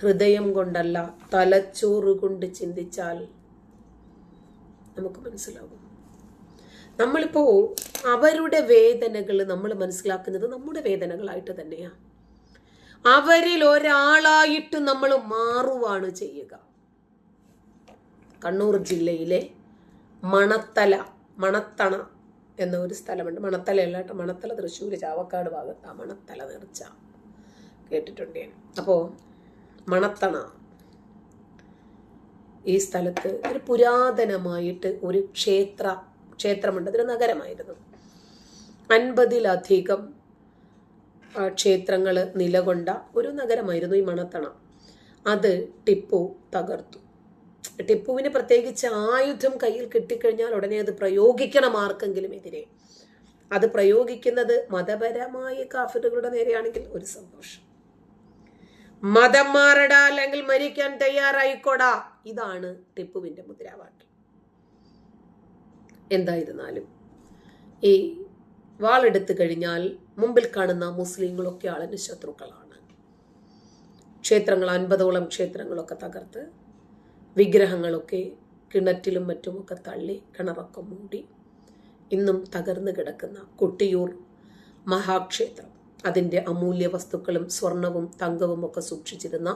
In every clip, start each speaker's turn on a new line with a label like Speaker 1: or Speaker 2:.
Speaker 1: ഹൃദയം കൊണ്ടല്ല തലച്ചോറ് കൊണ്ട് ചിന്തിച്ചാൽ നമുക്ക് മനസ്സിലാകും. നമ്മളിപ്പോ അവരുടെ വേദനകൾ നമ്മൾ മനസ്സിലാക്കുന്നത് നമ്മുടെ വേദനകളായിട്ട് തന്നെയാണ് അവരിൽ ഒരാളായിട്ട് നമ്മൾ മാറുവാണ് ചെയ്യുക. കണ്ണൂർ ജില്ലയിലെ മണത്തല മണത്തണ എന്ന ഒരു സ്ഥലമുണ്ട്. മണത്തല അല്ലാട്ട് മണത്തല തൃശ്ശൂർ ചാവക്കാട് ഭാഗത്താണ് മണത്തല നേർച്ച കേട്ടിട്ടുണ്ട് ഞാൻ. അപ്പോൾ മണത്തണ. ഈ സ്ഥലത്ത് ഒരു പുരാതനമായിട്ട് ഒരു ക്ഷേത്ര ക്ഷേത്രമുണ്ട്. അതൊരു നഗരമായിരുന്നു. അൻപതിലധികം ക്ഷേത്രങ്ങൾ നിലകൊണ്ട ഒരു നഗരമായിരുന്നു ഈ മണത്തണ. അത് ടിപ്പു തകർത്തു. ടിപ്പുവിന് പ്രത്യേകിച്ച് ആയുധം കയ്യിൽ കിട്ടിക്കഴിഞ്ഞാൽ ഉടനെ അത് പ്രയോഗിക്കണം ആർക്കെങ്കിലും എതിരെ. അത് പ്രയോഗിക്കുന്നത് മതപരമായ കാഫിറുകളുടെ നേരെയാണെങ്കിൽ ഒരു സന്തോഷം. മതം മാറടാ അല്ലെങ്കിൽ മരിക്കാൻ തയ്യാറായിക്കോടാ. ഇതാണ് ടിപ്പുവിന്റെ മുദ്രാവാക്യം. എന്തായിരുന്നാലും ഈ വാളെടുത്തു കഴിഞ്ഞാൽ മുമ്പിൽ കാണുന്ന മുസ്ലിങ്ങളൊക്കെ ആളിന് ശത്രുക്കളാണ്. ക്ഷേത്രങ്ങൾ അൻപതോളം ക്ഷേത്രങ്ങളൊക്കെ തകർത്ത് വിഗ്രഹങ്ങളൊക്കെ കിണറ്റിലും മറ്റുമൊക്കെ തള്ളി കിണറൊക്കെ മൂടി ഇന്നും തകർന്നു കിടക്കുന്ന കൊട്ടിയൂർ മഹാക്ഷേത്രം. അതിന്റെ അമൂല്യ വസ്തുക്കളും സ്വർണവും തങ്കവും ഒക്കെ സൂക്ഷിച്ചിരുന്ന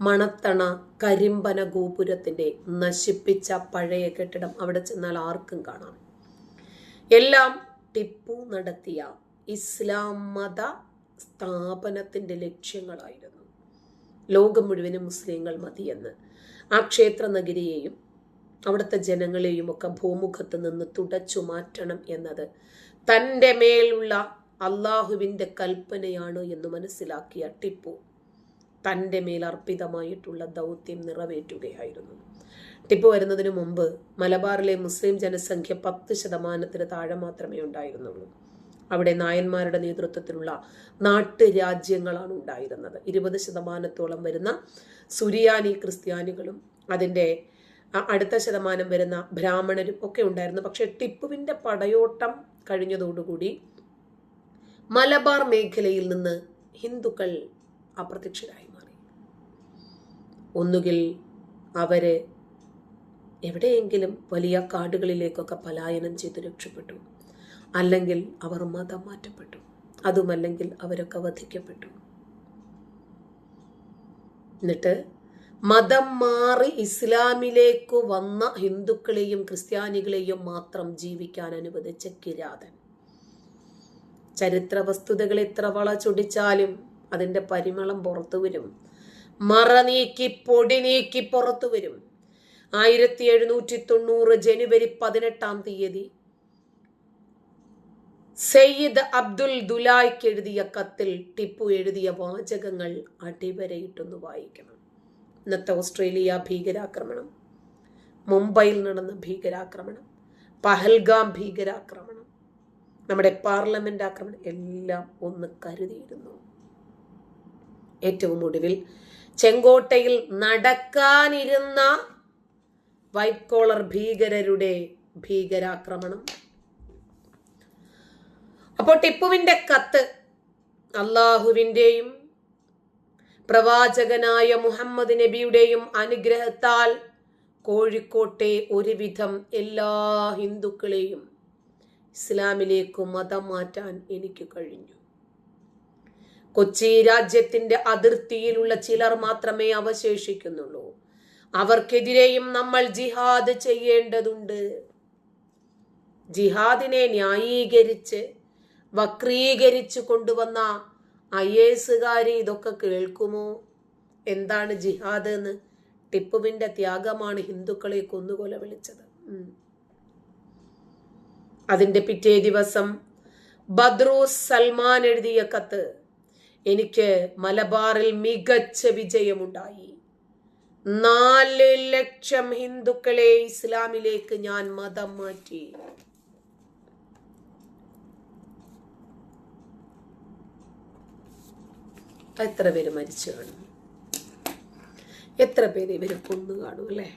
Speaker 1: മണത്തണ കരിമ്പന ഗോപുരത്തിന്റെ നശിപ്പിച്ച പഴയ കെട്ടിടം അവിടെ ചെന്നാൽ ആർക്കും കാണാം. എല്ലാം ടിപ്പു നടത്തിയ ഇസ്ലാം മത സ്ഥാപനത്തിന്റെ ലക്ഷ്യങ്ങളായിരുന്നു. ലോകം മുഴുവനും മുസ്ലിങ്ങൾ മതിയെന്ന് ആ ക്ഷേത്ര നഗരിയെയും അവിടുത്തെ ജനങ്ങളെയും ഒക്കെ ഭൂമുഖത്ത് നിന്ന് തുടച്ചു മാറ്റണം എന്നത് തന്റെ മേലുള്ള അള്ളാഹുവിന്റെ കൽപ്പനയാണ് എന്ന് മനസ്സിലാക്കിയ ടിപ്പു തന്റെ മേൽ അർപ്പിതമായിട്ടുള്ള ദൗത്യം നിറവേറ്റുകയായിരുന്നു. ടിപ്പു വരുന്നതിന് മുമ്പ് മലബാറിലെ മുസ്ലിം ജനസംഖ്യ പത്ത് ശതമാനത്തിന് താഴെ മാത്രമേ ഉണ്ടായിരുന്നുള്ളൂ. അവിടെ നായന്മാരുടെ നേതൃത്വത്തിലുള്ള നാട്ടുരാജ്യങ്ങളാണ് ഉണ്ടായിരുന്നത്. ഇരുപത് ശതമാനത്തോളം വരുന്ന സുരിയാനി ക്രിസ്ത്യാനികളും അതിന്റെ അടുത്ത ശതമാനം വരുന്ന ബ്രാഹ്മണരും ഒക്കെ ഉണ്ടായിരുന്നു. പക്ഷേ ടിപ്പുവിന്റെ പടയോട്ടം കഴിഞ്ഞതോടുകൂടി മലബാർ മേഖലയിൽ നിന്ന് ഹിന്ദുക്കൾ അപ്രത്യക്ഷരായി മാറി. ഒന്നുകിൽ അവർ എവിടെയെങ്കിലും വലിയ കാടുകളിലേക്കൊക്കെ പലായനം ചെയ്ത് രക്ഷപ്പെട്ടു. അല്ലെങ്കിൽ അവർ മതം മാറ്റപ്പെട്ടു. അതുമല്ലെങ്കിൽ അവരൊക്കെ വധിക്കപ്പെട്ടു. എന്നിട്ട് മതം മാറി ഇസ്ലാമിലേക്ക് വന്ന ഹിന്ദുക്കളെയും ക്രിസ്ത്യാനികളെയും മാത്രം ജീവിക്കാൻ അനുവദിച്ച കിരാതൻ. ചരിത്ര വസ്തുതകൾ എത്ര വള ചൊടിച്ചാലും അതിന്റെ പരിമളം പുറത്തു വരും. മറ നീക്കി പൊടി നീക്കി പുറത്തു വരും. ആയിരത്തി എഴുന്നൂറ്റി തൊണ്ണൂറ് ജനുവരി പതിനെട്ടാം തീയതി സയ്യിദ് അബ്ദുൽ ദുലായ്ക്ക് എഴുതിയ കത്തിൽ ടിപ്പു എഴുതിയ വാചകങ്ങൾ അടിവരയിട്ടൊന്ന് വായിക്കണം. ഇന്നത്തെ ഓസ്ട്രേലിയ ഭീകരാക്രമണം മുംബൈയിൽ നടന്ന ഭീകരാക്രമണം പഹൽഗാം ഭീകരാക്രമണം. നമ്മുടെ പാർലമെന്റ് ആക്രമണം എല്ലാം ഒന്ന് കരുതിയിരുന്നു. ഏറ്റവും ഒടുവിൽ ചെങ്കോട്ടയിൽ നടക്കാനിരുന്ന വൈറ്റ് കോളർ ഭീകരരുടെ ഭീകരാക്രമണം. അപ്പോൾ ടിപ്പുവിന്റെ കത്ത് അള്ളാഹുവിന്റെയും പ്രവാചകനായ മുഹമ്മദ് നബിയുടെയും അനുഗ്രഹത്താൽ കോഴിക്കോട്ടെ ഒരുവിധം എല്ലാ ഹിന്ദുക്കളെയും ഇസ്ലാമിലേക്ക് മതം മാറ്റാൻ എനിക്ക് കഴിഞ്ഞു. കൊച്ചി രാജ്യത്തിന്റെ അതിർത്തിയിലുള്ള ചിലർ മാത്രമേ അവശേഷിക്കുന്നുള്ളൂ. അവർക്കെതിരെയും നമ്മൾ ജിഹാദ് ചെയ്യേണ്ടതുണ്ട്. ജിഹാദിനെ ന്യായീകരിച്ച് വക്രീകരിച്ചു കൊണ്ടുവന്ന ഐ എസുകാരി ഇതൊക്കെ കേൾക്കുമോ? എന്താണ് ജിഹാദ് എന്ന് ടിപ്പുവിന്റെ ത്യാഗമാണ് ഹിന്ദുക്കളെ കൊന്നുകൊല വിളിച്ചത്. അതിന്റെ പിറ്റേ ദിവസം ബദ്രു സൽമാൻ എഴുതിയ കത്ത് എനിക്ക് മലബാറിൽ മികച്ച വിജയമുണ്ടായി. നാല് ലക്ഷം ഹിന്ദുക്കളെ ഇസ്ലാമിലേക്ക് ഞാൻ മതം മാറ്റി. എത്ര പേര് മരിച്ചു കാണും? എത്ര പേര് ഇവരെ കൊന്നു കാണും അല്ലേ?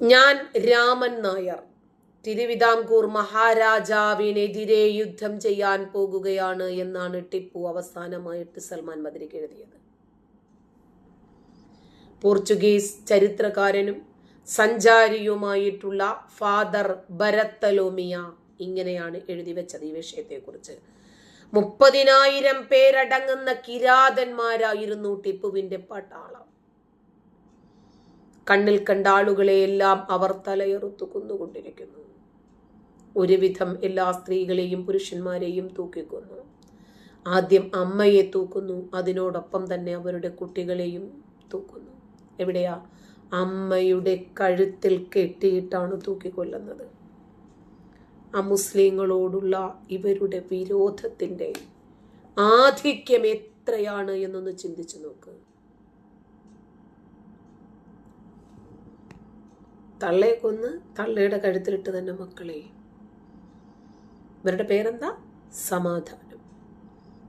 Speaker 1: ഞാൻ രാമൻ നായർ. തിരുവിതാംകൂർ മഹാരാജാവിനെതിരെ യുദ്ധം ചെയ്യാൻ പോകുകയാണ് എന്നാണ് ടിപ്പു അവസാനമായിട്ട് സൽമാൻ മദരിക്ക് എഴുതിയത് പോർച്ചുഗീസ് ചരിത്രകാരനും സഞ്ചാരിയുമായിട്ടുള്ള ഫാദർ ബരത്തലോമിയ ഇങ്ങനെയാണ് എഴുതി വെച്ചത് ഈ വിഷയത്തെക്കുറിച്ച്. മുപ്പതിനായിരം പേരടങ്ങുന്ന കിരാതന്മാരായിരുന്നു ടിപ്പുവിന്റെ പട്ടാളം. കണ്ണിൽ കണ്ട ആളുകളെയെല്ലാം അവർ തലയെറുത്തു കൊന്നുകൊണ്ടിരിക്കുന്നു. ഒരുവിധം എല്ലാ സ്ത്രീകളെയും പുരുഷന്മാരെയും തൂക്കിക്കൊന്നു. ആദ്യം അമ്മയെ തൂക്കുന്നു അതിനോടൊപ്പം തന്നെ അവരുടെ കുട്ടികളെയും തൂക്കുന്നു. എവിടെയാ? അമ്മയുടെ കഴുത്തിൽ കെട്ടിയിട്ടാണ് തൂക്കിക്കൊല്ലുന്നത്. ആ മുസ്ലിങ്ങളോടുള്ള ഇവരുടെ വിരോധത്തിന്റെ ആധിക്യം എത്രയാണ് എന്നൊന്ന് ചിന്തിച്ചു നോക്ക്. തള്ളയെ കൊന്ന് തള്ളയുടെ കഴുത്തിലിട്ട് തന്നെ മക്കളെ. ഇവരുടെ പേരെന്താ? സമാധാനം.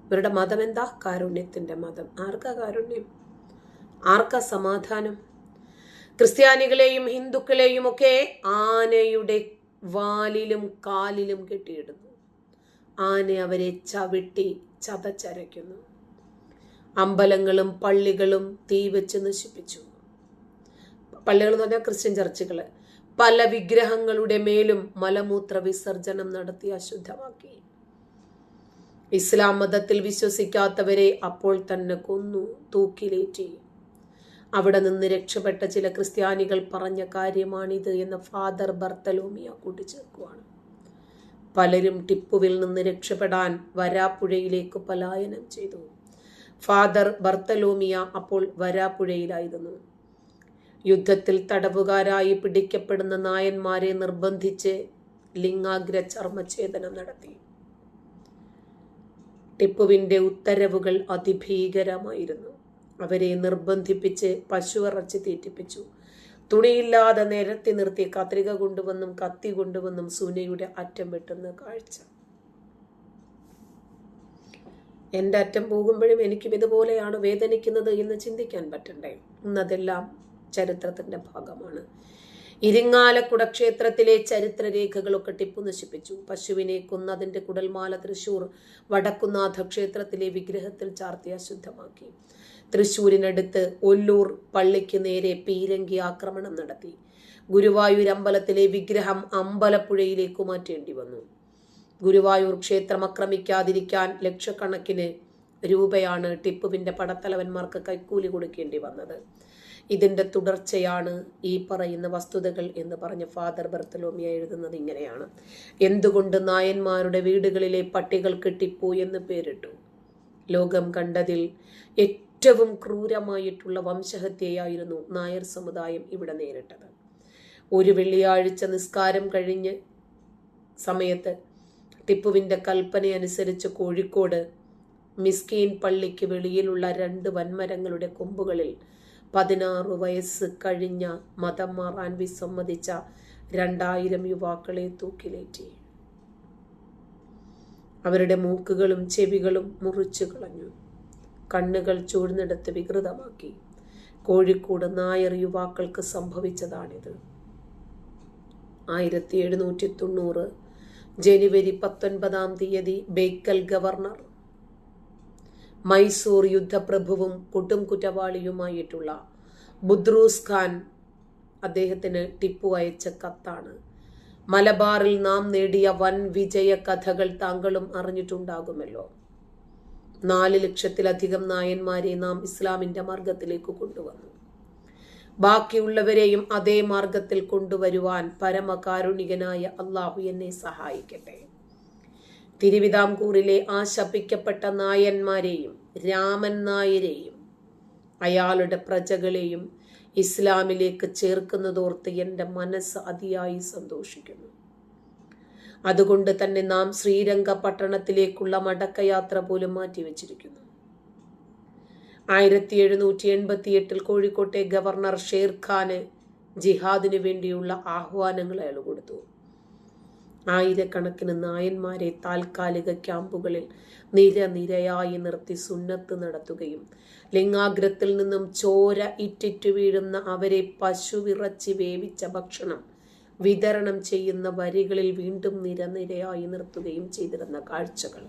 Speaker 1: ഇവരുടെ മതം എന്താ കാരുണ്യത്തിന്റെ മതം. ആർക്കാ കാരുണ്യം? ആർക്കാ സമാധാനം? ക്രിസ്ത്യാനികളെയും ഹിന്ദുക്കളെയും ഒക്കെ ആനയുടെ വാലിലും കാലിലും കെട്ടിയിടുന്നു. ആന അവരെ ചവിട്ടി ചതച്ചരയ്ക്കുന്നു. അമ്പലങ്ങളും പള്ളികളും തീ വെച്ച് നശിപ്പിച്ചു. പള്ളികൾ എന്ന് പറഞ്ഞാൽ ക്രിസ്ത്യൻ ചർച്ചുകൾ. പല വിഗ്രഹങ്ങളുടെ മേലും മലമൂത്ര വിസർജനം നടത്തി അശുദ്ധമാക്കി. ഇസ്ലാം മതത്തിൽ വിശ്വസിക്കാത്തവരെ അപ്പോൾ തന്നെ കൊന്നു തൂക്കിലേറ്റി. അവിടെ നിന്ന് രക്ഷപ്പെട്ട ചില ക്രിസ്ത്യാനികൾ പറഞ്ഞ കാര്യമാണിത് എന്ന് ഫാദർ ബർത്തലോമിയ കൂട്ടിച്ചേർക്കുവാണ് പലരും ടിപ്പുവിൽ നിന്ന് രക്ഷപ്പെടാൻ വരാപ്പുഴയിലേക്ക് പലായനം ചെയ്തു. ഫാദർ ബർത്തലോമിയ അപ്പോൾ വരാപ്പുഴയിലായിരുന്നു. യുദ്ധത്തിൽ തടവുകാരായി പിടിക്കപ്പെടുന്ന നായന്മാരെ നിർബന്ധിച്ച് ലിംഗാഗ്ര ചർമ്മഛേദനം നടത്തി. ടിപ്പുവിന്റെ ഉത്തരവുകൾ അതിഭീകരമായിരുന്നു. അവരെ നിർബന്ധിപ്പിച്ച് പശുവിറച്ചി തീറ്റിപ്പിച്ചു. തുണിയില്ലാതെ നിരത്തി നിർത്തി കത്രിക കൊണ്ടുവന്നും കത്തി കൊണ്ടുവന്നും സുനയുടെ അറ്റം വെട്ടുന്ന കാഴ്ച. എന്റെ അറ്റം പോകുമ്പോഴും എനിക്കും ഇതുപോലെയാണ് വേദനിക്കുന്നത് എന്ന് ചിന്തിക്കാൻ പറ്റണ്ടേ? ഇന്നതെല്ലാം ചരിത്രത്തിന്റെ ഭാഗമാണ്. ഇരിങ്ങാലക്കുട ക്ഷേത്രത്തിലെ ചരിത്രരേഖകളൊക്കെ ടിപ്പു നശിപ്പിച്ചു. പശുവിനെ കുന്നതിന്റെ കുടൽമാല തൃശൂർ വടക്കുന്നാഥ ക്ഷേത്രത്തിലെ വിഗ്രഹത്തിൽ ചാർത്തി അശുദ്ധമാക്കി തൃശൂരിനടുത്ത് ഒല്ലൂർ പള്ളിക്ക് നേരെ പീരങ്കി ആക്രമണം നടത്തി. ഗുരുവായൂർ അമ്പലത്തിലെ വിഗ്രഹം അമ്പലപ്പുഴയിലേക്ക് മാറ്റേണ്ടി വന്നു. ഗുരുവായൂർ ക്ഷേത്രം ആക്രമിക്കാതിരിക്കാൻ ലക്ഷക്കണക്കിന് രൂപയാണ് ടിപ്പുവിന്റെ പടത്തലവന്മാർക്ക് കൈക്കൂലി കൊടുക്കേണ്ടി വന്നത്. ഇതിന്റെ തുടർച്ചയാണ് ഈ പറയുന്ന വസ്തുതകൾ എന്ന് പറഞ്ഞ ഫാദർ ബർത്തലോമിയ എഴുതുന്നത് ഇങ്ങനെയാണ്. എന്തുകൊണ്ട് നായന്മാരുടെ വീടുകളിലെ പട്ടികൾ കെട്ടിപ്പോ എന്ന് പേരിട്ടു. ലോകം കണ്ടതിൽ ഏറ്റവും ക്രൂരമായിട്ടുള്ള വംശഹത്യയായിരുന്നു നായർ സമുദായം ഇവിടെ നേരിട്ടത്. ഒരു വെള്ളിയാഴ്ച നിസ്കാരം കഴിഞ്ഞ് സമയത്ത് ടിപ്പുവിന്റെ കൽപ്പന അനുസരിച്ച് കോഴിക്കോട് മിസ്കീൻ പള്ളിക്ക് വെളിയിലുള്ള രണ്ട് വൻമരങ്ങളുടെ കൊമ്പുകളിൽ പതിനാറ് വയസ്സ് കഴിഞ്ഞ മതം മാറാൻ വിസമ്മതിച്ച രണ്ടായിരം യുവാക്കളെ തൂക്കിലേറ്റി. അവരുടെ മൂക്കുകളും ചെവികളും മുറിച്ചു കളഞ്ഞു. കണ്ണുകൾ ചൂഴ്ന്നെടുത്ത് വികൃതമാക്കി. കോഴിക്കോട് നായർ യുവാക്കൾക്ക് സംഭവിച്ചതാണിത്. ആയിരത്തി എഴുന്നൂറ്റി തൊണ്ണൂറ് ജനുവരി പത്തൊൻപതാം തീയതി ബേക്കൽ ഗവർണർ മൈസൂർ യുദ്ധപ്രഭുവും കൊടും കുറ്റവാളിയുമായിട്ടുള്ള ബുദ്രൂസ് ഖാൻ അദ്ദേഹത്തിന് ടിപ്പു അയച്ച കത്താണ്. മലബാറിൽ നാം നേടിയ വൻ വിജയ കഥകൾ താങ്കളും അറിഞ്ഞിട്ടുണ്ടാകുമല്ലോ. നാല് ലക്ഷത്തിലധികം നായന്മാരെ നാം ഇസ്ലാമിന്റെ മാർഗത്തിലേക്ക് കൊണ്ടുവന്നു. ബാക്കിയുള്ളവരെയും അതേ മാർഗത്തിൽ കൊണ്ടുവരുവാൻ പരമകാരുണികനായ അള്ളാഹു എന്നെ സഹായിക്കട്ടെ. തിരുവിതാംകൂറിലെ ആ നായന്മാരെയും രാമൻ നായരെയും അയാളുടെ പ്രജകളെയും ഇസ്ലാമിലേക്ക് ചേർക്കുന്നതോർത്ത് എന്റെ മനസ്സ് അതിയായി സന്തോഷിക്കുന്നു. അതുകൊണ്ട് തന്നെ നാം ശ്രീരംഗ പട്ടണത്തിലേക്കുള്ള മടക്കയാത്ര പോലും മാറ്റിവെച്ചിരിക്കുന്നു. ആയിരത്തി എഴുന്നൂറ്റി എൺപത്തി എട്ടിൽ കോഴിക്കോട്ടെ ഗവർണർ ഷേർഖാന് ജിഹാദിനു വേണ്ടിയുള്ള ആഹ്വാനങ്ങൾ അയാൾ കൊടുത്തു. ആയിരക്കണക്കിന് നായന്മാരെ താൽക്കാലിക ക്യാമ്പുകളിൽ നിരനിരയായി നിർത്തി സുന്നത്ത് നടത്തുകയും ലിംഗാഗ്രത്തിൽ നിന്നും ചോര ഇറ്റിറ്റു വീഴുന്ന അവരെ പശുവിറച്ചി വേവിച്ച ഭക്ഷണം വിതരണം ചെയ്യുന്ന വരികളിൽ വീണ്ടും നിരനിരയായി നിർത്തുകയും ചെയ്തിരുന്ന കാഴ്ചകൾ.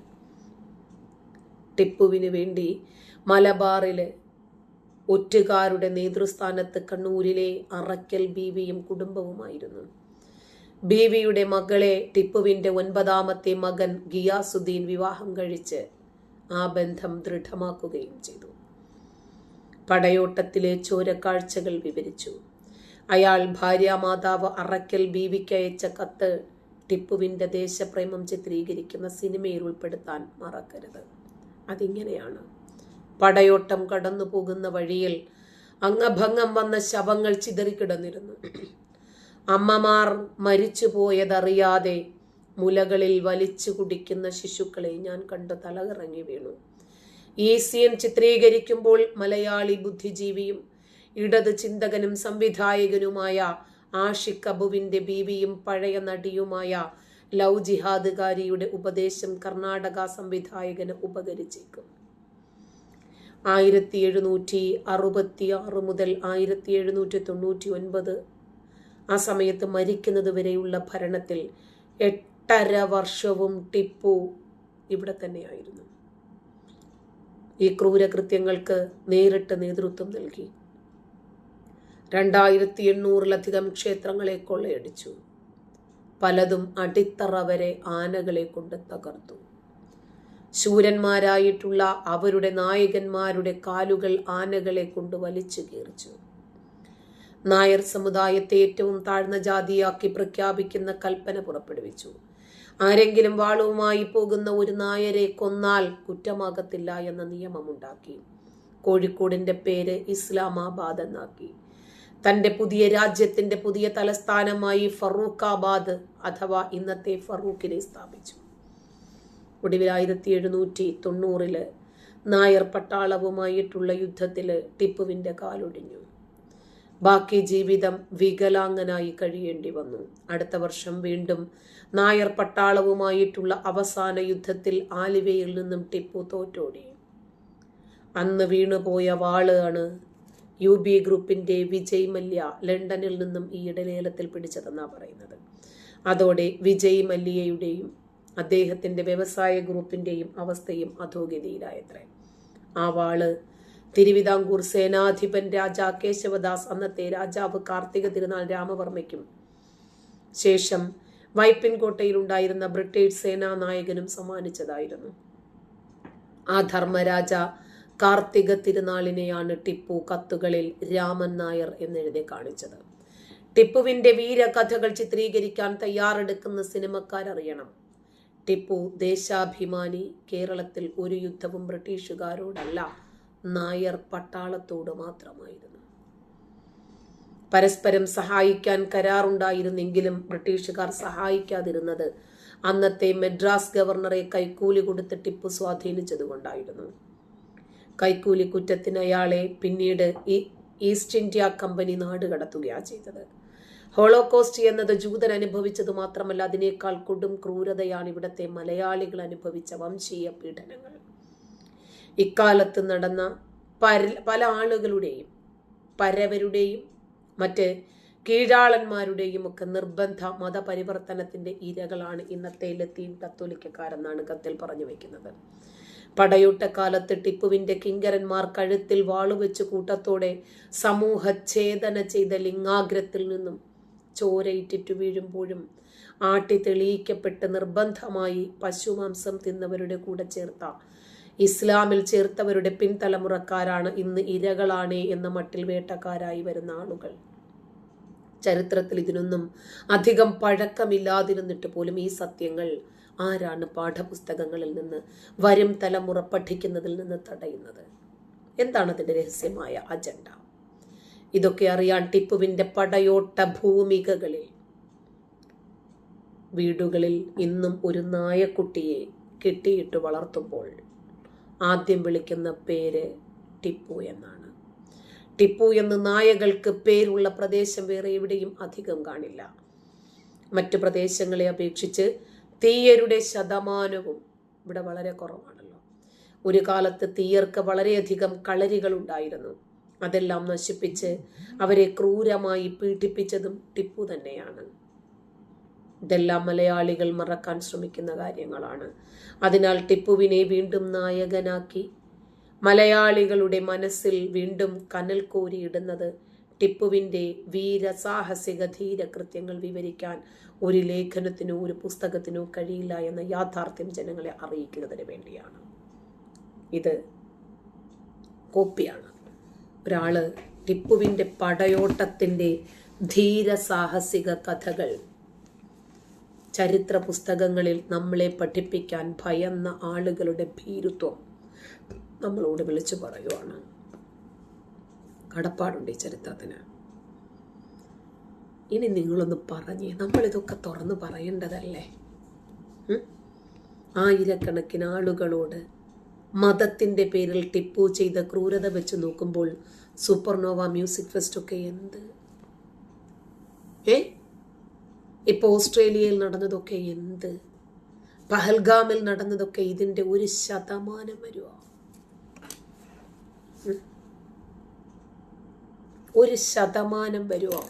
Speaker 1: ടിപ്പുവിന് വേണ്ടി മലബാറിലെ ഒറ്റുകാരുടെ നേതൃസ്ഥാനത്ത് കണ്ണൂരിലെ അറക്കൽ ബീവിയും കുടുംബവുമായിരുന്നു. ബീവിയുടെ മകളെ ടിപ്പുവിന്റെ ഒൻപതാമത്തെ മകൻ ഗിയാസുദ്ദീൻ വിവാഹം കഴിച്ച് ആ ബന്ധം ദൃഢമാക്കുകയും ചെയ്തു. പടയോട്ടത്തിലെ ചോരക്കാഴ്ചകൾ വിവരിച്ചു. അയാൾ ഭാര്യാമാതാവ് അറക്കൽ ബീവിക്ക് അയച്ച കത്ത് ടിപ്പുവിന്റെ ദേശപ്രേമം ചിത്രീകരിക്കുന്ന സിനിമയിൽ ഉൾപ്പെടുത്താൻ മറക്കരുത്. അതിങ്ങനെയാണ്. പടയോട്ടം കടന്നു പോകുന്ന വഴിയിൽ അംഗഭംഗം വന്ന ശവങ്ങൾ ചിതറിക്കിടന്നിരുന്നു. അമ്മമാർ മരിച്ചു പോയതറിയാതെ മുലകളിൽ വലിച്ചു കുടിക്കുന്ന ശിശുക്കളെ ഞാൻ കണ്ട് തലകറങ്ങി വീണു. ഈ സീൻ ചിത്രീകരിക്കുമ്പോൾ മലയാളി ബുദ്ധിജീവിയും ഇടത് ചിന്തകനും സംവിധായകനുമായ ആഷിഖ് അബുവിന്റെ ബീവിയും പഴയ നടിയുമായ ലവ് ജിഹാദുകാരിയുടെ ഉപദേശം കർണാടക സംവിധായകന് ഉപകരിച്ചേക്കും. ആയിരത്തി എഴുന്നൂറ്റി അറുപത്തി ആറ് മുതൽ ആയിരത്തി എഴുന്നൂറ്റി തൊണ്ണൂറ്റി ഒൻപത് ആ സമയത്ത് മരിക്കുന്നത് വരെയുള്ള ഭരണത്തിൽ എട്ടര വർഷവും ടിപ്പു ഇവിടെ തന്നെയായിരുന്നു. ഈ ക്രൂരകൃത്യങ്ങൾക്ക് നേരിട്ട് നേതൃത്വം നൽകി. രണ്ടായിരത്തി എണ്ണൂറിലധികം ക്ഷേത്രങ്ങളെ കൊള്ളയടിച്ചു. പലതും അടിത്തറ വരെ ആനകളെ കൊണ്ട് തകർത്തു. ശൂരന്മാരായിട്ടുള്ള അവരുടെ നായകന്മാരുടെ കാലുകൾ ആനകളെ കൊണ്ട് വലിച്ചു കീറിച്ചു. നായർ സമുദായത്തെ ഏറ്റവും താഴ്ന്ന ജാതിയാക്കി പ്രഖ്യാപിക്കുന്ന കൽപ്പന പുറപ്പെടുവിച്ചു. ആരെങ്കിലും വാളുവുമായി പോകുന്ന ഒരു നായരെ കൊന്നാൽ കുറ്റമാകത്തില്ല എന്ന നിയമമുണ്ടാക്കി. കോഴിക്കോടിന്റെ പേര് ഇസ്ലാമാബാദ് എന്നാക്കി. തന്റെ പുതിയ രാജ്യത്തിന്റെ പുതിയ തലസ്ഥാനമായി ഫറൂഖാബാദ് അഥവാ ഇന്നത്തെ ഫറൂഖിനെ സ്ഥാപിച്ചു. ഒടുവിൽ ആയിരത്തി എഴുന്നൂറ്റി തൊണ്ണൂറിൽ നായർ പട്ടാളവുമായിട്ടുള്ള യുദ്ധത്തിൽ ടിപ്പുവിന്റെ കാലൊടിഞ്ഞു. ബാക്കി ജീവിതം വികലാംഗനായി കഴിയേണ്ടി വന്നു. അടുത്ത വർഷം വീണ്ടും നായർ പട്ടാളവുമായിട്ടുള്ള അവസാന യുദ്ധത്തിൽ ആലുവയിൽ നിന്നും ടിപ്പു തോറ്റോടി. അന്ന് വീണുപോയ വാളാണ് യു ബി ഗ്രൂപ്പിന്റെ വിജയ് മല്യ ലണ്ടനിൽ നിന്നും ഈ ഇടലേലത്തിൽ പിടിച്ചതെന്നാണ് പറയുന്നത്. അതോടെ വിജയ് മല്യയുടെയും അദ്ദേഹത്തിന്റെ വ്യവസായ ഗ്രൂപ്പിന്റെയും അവസ്ഥയും അധോഗതിയിലായത്രേ. ആ വാൾ തിരുവിതാംകൂർ സേനാധിപൻ രാജാ കേശവദാസ് അന്നത്തെ രാജാവ് കാർത്തിക തിരുനാൾ രാമവർമ്മയ്ക്കും. ശേഷം വൈപ്പിൻകോട്ടയിലുണ്ടായിരുന്ന ബ്രിട്ടീഷ് സേനാ നായകനും സമ്മാനിച്ചതായിരുന്നു. ആ ധർമ്മരാജ കാർത്തിക തിരുനാളിനെയാണ് ടിപ്പു കത്തുകളിൽ രാമൻ നായർ എന്നെഴുതി കാണിച്ചത്. ടിപ്പുവിന്റെ വീരകഥകൾ ചിത്രീകരിക്കാൻ തയ്യാറെടുക്കുന്ന സിനിമക്കാരറിയണം. ടിപ്പു ദേശാഭിമാനി കേരളത്തിൽ ഒരു യുദ്ധവും ബ്രിട്ടീഷുകാരോടല്ല. നായർ പട്ടാളത്തോട് മാത്രമായിരുന്നു. പരസ്പരം സഹായിക്കാൻ കരാറുണ്ടായിരുന്നെങ്കിലും ബ്രിട്ടീഷുകാർ സഹായിക്കാതിരുന്നത് അന്നത്തെ മെഡ്രാസ് ഗവർണറെ കൈക്കൂലി കൊടുത്ത് ടിപ്പു സ്വാധീനിച്ചതുകൊണ്ടായിരുന്നു. കൈക്കൂലി കുറ്റത്തിന് അയാളെ പിന്നീട് ഈസ്റ്റ് ഇന്ത്യ കമ്പനി നാട് കടത്തുകയാണ് ചെയ്തത്. ഹോളോകോസ്റ്റ് എന്നത് ജൂതൻ അനുഭവിച്ചത് മാത്രമല്ല അതിനേക്കാൾ കൊടും ക്രൂരതയാണ് ഇവിടത്തെ മലയാളികൾ അനുഭവിച്ച വംശീയ പീഡനങ്ങൾ. ഇക്കാലത്ത് നടന്ന പര പല ആളുകളുടെയും പരവരുടെയും മറ്റ് കീഴാളന്മാരുടെയും ഒക്കെ നിർബന്ധ മതപരിവർത്തനത്തിന്റെ ഇരകളാണ് ഇന്നത്തെ ലത്തീൻ കത്തോലിക്കക്കാരെന്നാണ് കത്തിൽ പറഞ്ഞു വയ്ക്കുന്നത് പടയൂട്ടക്കാലത്ത് ടിപ്പുവിന്റെ കിങ്കരന്മാർ കഴുത്തിൽ വാളുവെച്ച് കൂട്ടത്തോടെ സമൂഹഛേദന ചെയ്ത ലിംഗാഗ്രത്തിൽ നിന്നും ചോരയിറ്റിറ്റു വീഴുമ്പോഴും ആട്ടി തെളിയിക്കപ്പെട്ട് നിർബന്ധമായി പശുമാംസം തിന്നവരുടെ കൂടെ ചേർത്ത ഇസ്ലാമിൽ ചേർത്തവരുടെ പിൻതലമുറക്കാരാണ് ഇന്ന് ഇരകളാണ് എന്ന മട്ടിൽ വേട്ടക്കാരായി വരുന്ന ആളുകൾ. ചരിത്രത്തിൽ ഇതിനൊന്നും അധികം പഴക്കമില്ലാതിരുന്നിട്ട് പോലും ഈ സത്യങ്ങൾ ആരാണ് പാഠപുസ്തകങ്ങളിൽ നിന്ന് വരും തലമുറ പഠിക്കുന്നതിൽ നിന്ന് തടയുന്നത്? എന്താണ് അതിന്റെ രഹസ്യമായ അജണ്ട? ഇതൊക്കെ അറിയാൻ ടിപ്പുവിന്റെ പടയോട്ട ഭൂമികകളിൽ വീടുകളിൽ ഇന്നും ഒരു നായക്കുട്ടിയെ കെട്ടിയിട്ട് വളർത്തുമ്പോൾ ആദ്യം വിളിക്കുന്ന പേര് ടിപ്പു എന്നാണ്. ടിപ്പു എന്ന് നായകൾക്ക് പേരുള്ള പ്രദേശം വേറെ എവിടെയും അധികം കാണില്ല. മറ്റു പ്രദേശങ്ങളെ അപേക്ഷിച്ച് തീയരുടെ ശതമാനവും ഇവിടെ വളരെ കുറവാണല്ലോ. ഒരു കാലത്ത് തീയർക്ക് വളരെയധികം കളരികൾ ഉണ്ടായിരുന്നു. അതെല്ലാം നശിപ്പിച്ച് അവരെ ക്രൂരമായി പീഡിപ്പിച്ചതും ടിപ്പു തന്നെയാണ്. ഇതെല്ലാം മലയാളികൾ മറക്കാൻ ശ്രമിക്കുന്ന കാര്യങ്ങളാണ്. അതിനാൽ ടിപ്പുവിനെ വീണ്ടും നായകനാക്കി. മലയാളികളുടെ മനസ്സിൽ വീണ്ടും കനൽ കോരിയിടുന്നത് ടിപ്പുവിന്റെ വീരസാഹസിക ധീരകൃത്യങ്ങൾ വിവരിക്കാൻ ഒരു ലേഖനത്തിനോ ഒരു പുസ്തകത്തിനോ കഴിയില്ല എന്ന യാഥാർത്ഥ്യം ജനങ്ങളെ അറിയിക്കുന്നതിന് വേണ്ടിയാണ്. ഇത് കോപ്പിയാണ്. ഒരാൾ ടിപ്പുവിന്റെ പടയോട്ടത്തിന്റെ ധീരസാഹസിക കഥകൾ ചരിത്ര പുസ്തകങ്ങളിൽ നമ്മളെ പഠിപ്പിക്കാൻ ഭയന്ന ആളുകളുടെ ഭീരുത്വം നമ്മളോട് വിളിച്ചു പറയുവാണ്. കടപ്പാടുണ്ട് ഈ ചരിത്രത്തിന്. ഇനി നിങ്ങളൊന്ന് പറഞ്ഞേ നമ്മളിതൊക്കെ തുറന്നു പറയേണ്ടതല്ലേ? ആയിരക്കണക്കിന് ആളുകളോട് മതത്തിന്റെ പേരിൽ ടിപ്പു ചെയ്ത ക്രൂരത വെച്ച് നോക്കുമ്പോൾ സൂപ്പർനോവ മ്യൂസിക് ഫെസ്റ്റ് ഒക്കെ എന്ത്? ഏ? ഇപ്പോൾ ഓസ്ട്രേലിയയിൽ നടന്നതൊക്കെ എന്ത്? പഹൽഗാമിൽ നടന്നതൊക്കെ ഇതിന്റെ ഒരു ശതമാനം വരുമോ? ഒരു ശതമാനം വരുമോ